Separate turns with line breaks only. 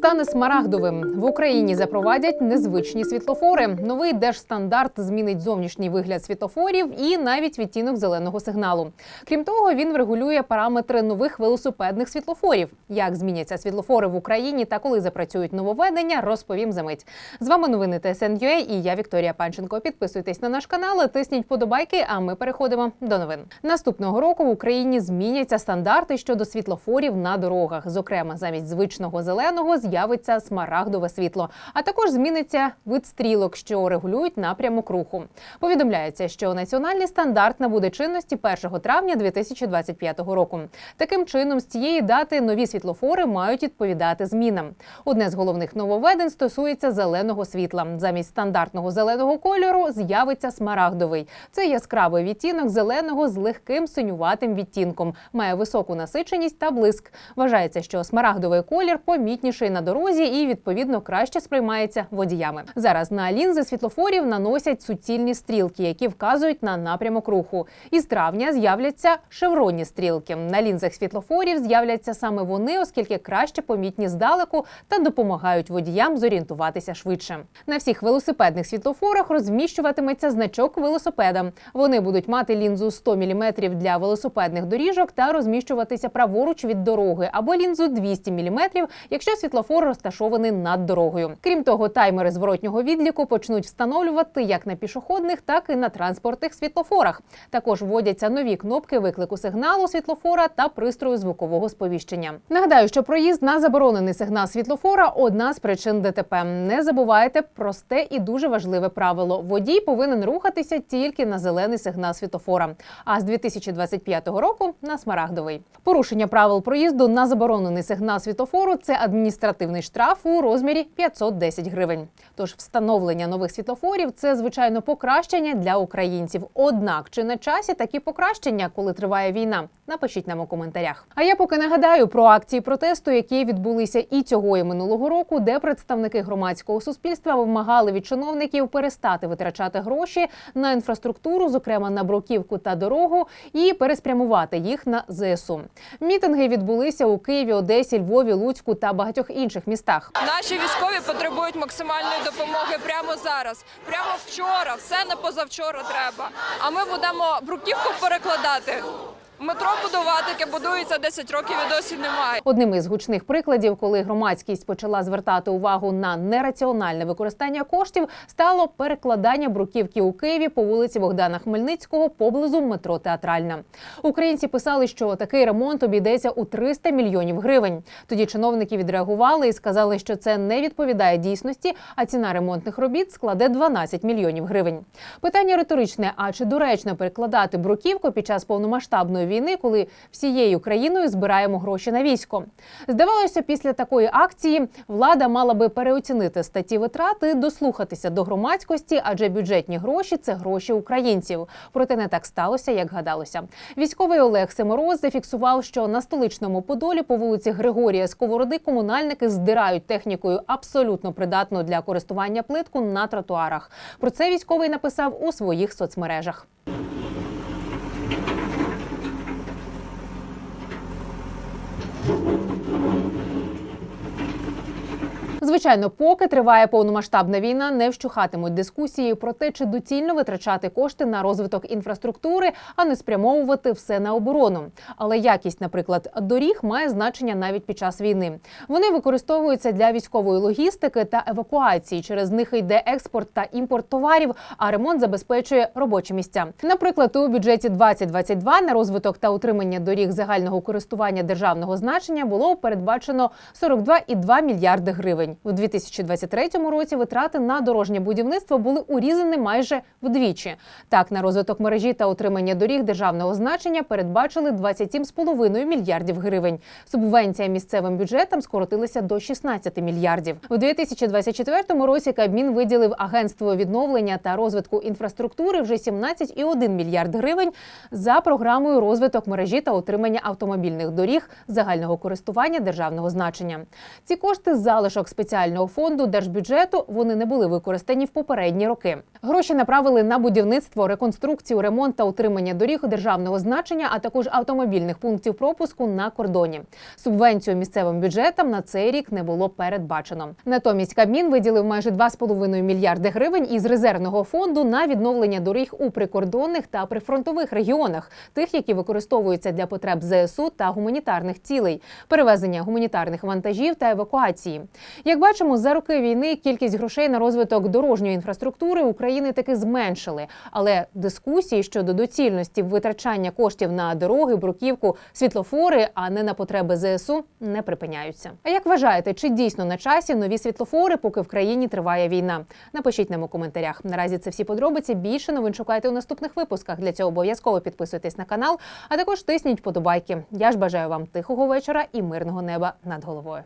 стане смарагдовим. В Україні запровадять незвичні світлофори. Новий держстандарт змінить зовнішній вигляд світлофорів і навіть відтінок зеленого сигналу. Крім того, він врегулює параметри нових велосипедних світлофорів. Як зміняться світлофори в Україні та коли запрацюють нововведення, розповім за мить. З вами новини ТСНЮА і я Вікторія Панченко. Підписуйтесь на наш канал, тисніть подобайки. А ми переходимо до новин. Наступного року в Україні зміняться стандарти щодо світлофорів на дорогах. Зокрема, замість звичного зеленого з'явиться смарагдове світло, а також зміниться вид стрілок, що регулюють напрямок руху. Повідомляється, що національний стандарт набуде чинності 1 травня 2025 року. Таким чином, з цієї дати нові світлофори мають відповідати змінам. Одне з головних нововведень стосується зеленого світла. Замість стандартного зеленого кольору з'явиться смарагдовий. Це яскравий відтінок зеленого з легким синюватим відтінком, має високу насиченість та блиск. Вважається, що смарагдовий колір помітніший на дорозі і відповідно краще сприймається водіями. Зараз на лінзи світлофорів наносять суцільні стрілки, які вказують на напрямок руху. Із травня з'являться шевронні стрілки. На лінзах світлофорів з'являться саме вони, оскільки краще помітні здалеку та допомагають водіям зорієнтуватися швидше. На всіх велосипедних світлофорах розміщуватиметься значок велосипеда. Вони будуть мати лінзу 100 мм для велосипедних доріжок та розміщуватися праворуч від дороги або лінзу 200 мм, якщо світлофор розташований над дорогою. Крім того, таймери зворотнього відліку почнуть встановлювати як на пішохідних, так і на транспортних світлофорах. Також вводяться нові кнопки виклику сигналу світлофора та пристрою звукового сповіщення. Нагадаю, що проїзд на заборонений сигнал світлофора одна з причин ДТП. Не забувайте просте і дуже важливе правило: водій повинен рухатися тільки на зелений сигнал світлофора. А з 2025 року на смарагдовий. Порушення правил проїзду на заборонений сигнал світлофору це адміністративний штраф у розмірі 510 гривень. Тож встановлення нових світлофорів це звичайно покращення для українців. Однак чи на часі такі покращення, коли триває війна? Напишіть нам у коментарях. А я поки нагадаю про акції протесту, які відбулися і цього і минулого року, де представники громадського суспільства вимагали від чиновників перестати витрачати гроші на інфраструктуру, зокрема на бруківку та дорогу, і переспрямувати їх на ЗСУ. Мітинги відбулися у Києві, Одесі, Львові, Луцьку та багатьох інших містах.
Наші військові потребують максимальної допомоги прямо зараз, прямо вчора, все не позавчора треба. А ми будемо бруківку перекладати. Метро будувати, яке будується 10 років і досі немає.
Одним із гучних прикладів, коли громадськість почала звертати увагу на нераціональне використання коштів, стало перекладання бруківки у Києві по вулиці Богдана Хмельницького поблизу метро Театральна. Українці писали, що такий ремонт обійдеться у 300 мільйонів гривень. Тоді чиновники відреагували і сказали, що це не відповідає дійсності, а ціна ремонтних робіт складе 12 мільйонів гривень. Питання риторичне: а чи доречно перекладати бруківку під час повномасштабної війни, коли всією країною збираємо гроші на військо? Здавалося, після такої акції влада мала би переоцінити статті витрат і дослухатися до громадськості, адже бюджетні гроші це гроші українців. Проте не так сталося, як гадалося. Військовий Олег Семороз зафіксував, що на столичному Подолі по вулиці Григорія Сковороди комунальники здирають технікою абсолютно придатну для користування плитку на тротуарах. Про це військовий написав у своїх соцмережах. Звичайно, поки триває повномасштабна війна, не вщухатимуть дискусії про те, чи доцільно витрачати кошти на розвиток інфраструктури, а не спрямовувати все на оборону. Але якість, наприклад, доріг має значення навіть під час війни. Вони використовуються для військової логістики та евакуації. Через них йде експорт та імпорт товарів, а ремонт забезпечує робочі місця. Наприклад, у бюджеті 2022 на розвиток та утримання доріг загального користування державного значення було передбачено 42,2 мільярди гривень. У 2023 році витрати на дорожнє будівництво були урізані майже вдвічі. Так, на розвиток мережі та утримання доріг державного значення передбачили 27,5 мільярдів гривень. Субвенція місцевим бюджетам скоротилася до 16 мільярдів. У 2024 році Кабмін виділив агентство відновлення та розвитку інфраструктури вже 17,1 мільярд гривень за програмою розвиток мережі та утримання автомобільних доріг загального користування державного значення. Ці кошти залишок спеціального фонду держбюджету вони не були використані в попередні роки. Гроші направили на будівництво, реконструкцію, ремонт та утримання доріг державного значення, а також автомобільних пунктів пропуску на кордоні. Субвенцію місцевим бюджетам на цей рік не було передбачено. Натомість Кабмін виділив майже 2,5 мільярди гривень із резервного фонду на відновлення доріг у прикордонних та прифронтових регіонах, тих, які використовуються для потреб ЗСУ та гуманітарних цілей, перевезення гуманітарних вантажів та евакуації. Як бачимо, за роки війни кількість грошей на розвиток дорожньої інфраструктури України таки зменшили. Але дискусії щодо доцільності витрачання коштів на дороги, бруківку, світлофори, а не на потреби ЗСУ, не припиняються. А як вважаєте, чи дійсно на часі нові світлофори, поки в країні триває війна? Напишіть нам у коментарях. Наразі це всі подробиці. Більше новин шукайте у наступних випусках. Для цього обов'язково підписуйтесь на канал, а також тисніть подобайки. Я ж бажаю вам тихого вечора і мирного неба над головою.